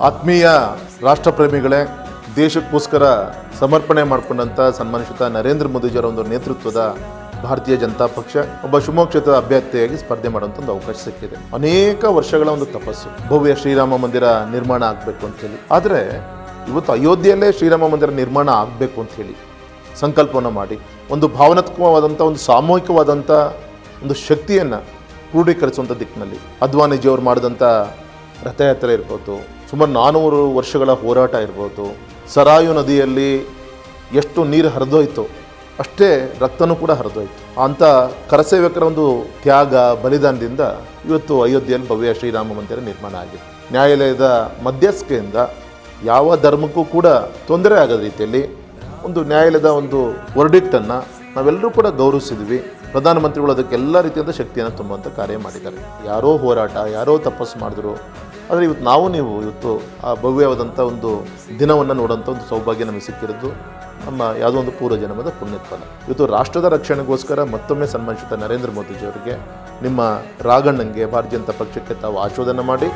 ಆತ್ಮೀಯ ರಾಷ್ಟ್ರಪ್ರೇಮಿಗಳೇ, ದೇಶಕ್ಕೋಸ್ಕರ ಸಮರ್ಪಣೆ ಮಾಡಿಕೊಂಡಂಥ ಸನ್ಮಾನಿಸಿದ ನರೇಂದ್ರ ಮೋದಿಜಿಯವರ ಒಂದು ನೇತೃತ್ವದ ಭಾರತೀಯ ಜನತಾ ಪಕ್ಷ, ಒಬ್ಬ ಶಿವಮೊಗ್ಗ ಕ್ಷೇತ್ರದ ಅಭ್ಯರ್ಥಿಯಾಗಿ ಸ್ಪರ್ಧೆ ಮಾಡುವಂಥ ಒಂದು ಅವಕಾಶ ಸಿಕ್ಕಿದೆ. ಅನೇಕ ವರ್ಷಗಳ ಒಂದು ತಪಸ್ಸು. ಭವ್ಯ ಶ್ರೀರಾಮ ಮಂದಿರ ನಿರ್ಮಾಣ ಆಗಬೇಕು ಅಂತ ಹೇಳಿ. ಆದರೆ, ಇವತ್ತು ಅಯೋಧ್ಯೆಯಲ್ಲೇ ಶ್ರೀರಾಮ ಮಂದಿರ ನಿರ್ಮಾಣ ಆಗಬೇಕು ಅಂತ ಹೇಳಿ ಸಂಕಲ್ಪವನ್ನು ಮಾಡಿ, ಒಂದು ಭಾವನಾತ್ಮಕವಾದಂಥ ಒಂದು ಸಾಮೂಹಿಕವಾದಂಥ ಒಂದು ಶಕ್ತಿಯನ್ನು ಕ್ರೋಢೀಕರಿಸುವಂಥ ದಿಕ್ಕಿನಲ್ಲಿ ಅದ್ವಾನಿಜಿಯವರು ಮಾಡಿದಂಥ ರಥಯಾತ್ರೆ ಇರ್ಬೋದು, ಸುಮಾರು ನಾನ್ನೂರು ವರ್ಷಗಳ ಹೋರಾಟ ಇರ್ಬೋದು, ಸರಾಯು ನದಿಯಲ್ಲಿ ಎಷ್ಟು ನೀರು ಹರಿದೋಯ್ತು ಅಷ್ಟೇ ರಕ್ತನೂ ಕೂಡ ಹರಿದೋಯ್ತು. ಅಂಥ ಕರಸೇವಕರ ಒಂದು ತ್ಯಾಗ, ಬಲಿದಾನದಿಂದ ಇವತ್ತು ಅಯೋಧ್ಯೆಯಲ್ಲಿ ಭವ್ಯ ಶ್ರೀರಾಮ ಮಂದಿರ ನಿರ್ಮಾಣ ಆಗಿದೆ. ನ್ಯಾಯಾಲಯದ ಮಧ್ಯಸ್ಥಿಕೆಯಿಂದ ಯಾವ ಧರ್ಮಕ್ಕೂ ಕೂಡ ತೊಂದರೆ ಆಗದ ರೀತಿಯಲ್ಲಿ ಒಂದು ನ್ಯಾಯಾಲಯದ ಒಂದು ವರ್ಡಿಕ್ಟನ್ನು ನಾವೆಲ್ಲರೂ ಕೂಡ ಗೌರವಿಸಿದ್ವಿ. ಪ್ರಧಾನಮಂತ್ರಿಗಳು ಅದಕ್ಕೆ ಎಲ್ಲ ರೀತಿಯಾದ ಶಕ್ತಿಯನ್ನು ತುಂಬುವಂಥ ಕಾರ್ಯ ಮಾಡಿದ್ದಾರೆ. ಯಾರೋ ಹೋರಾಟ, ಯಾರೋ ತಪಸ್ಸು ಮಾಡಿದ್ರು. ಆದರೆ ಇವತ್ತು ನಾವು ನೀವು ಇವತ್ತು ಆ ಭವ್ಯವಾದಂಥ ಒಂದು ದಿನವನ್ನು ನೋಡೋಂಥ ಒಂದು ಸೌಭಾಗ್ಯ ನಮಗೆ ಸಿಕ್ಕಿರೋದು ನಮ್ಮ ಯಾವುದೋ ಒಂದು ಪೂರ್ವ ಜನ್ಮದ ಪುಣ್ಯತ್ವನ ಇವತ್ತು ರಾಷ್ಟ್ರದ ರಕ್ಷಣೆಗೋಸ್ಕರ ಮತ್ತೊಮ್ಮೆ ಸನ್ಮಾನಿಸಿದ ನರೇಂದ್ರ ಮೋದಿಜಿಯವರಿಗೆ ನಿಮ್ಮ ರಾಗಣ್ಣಂಗೆ ಭಾರತೀಯ ಜನತಾ ಪಕ್ಷಕ್ಕೆ ತಾವು ಆಶೋಧನೆ ಮಾಡಿ.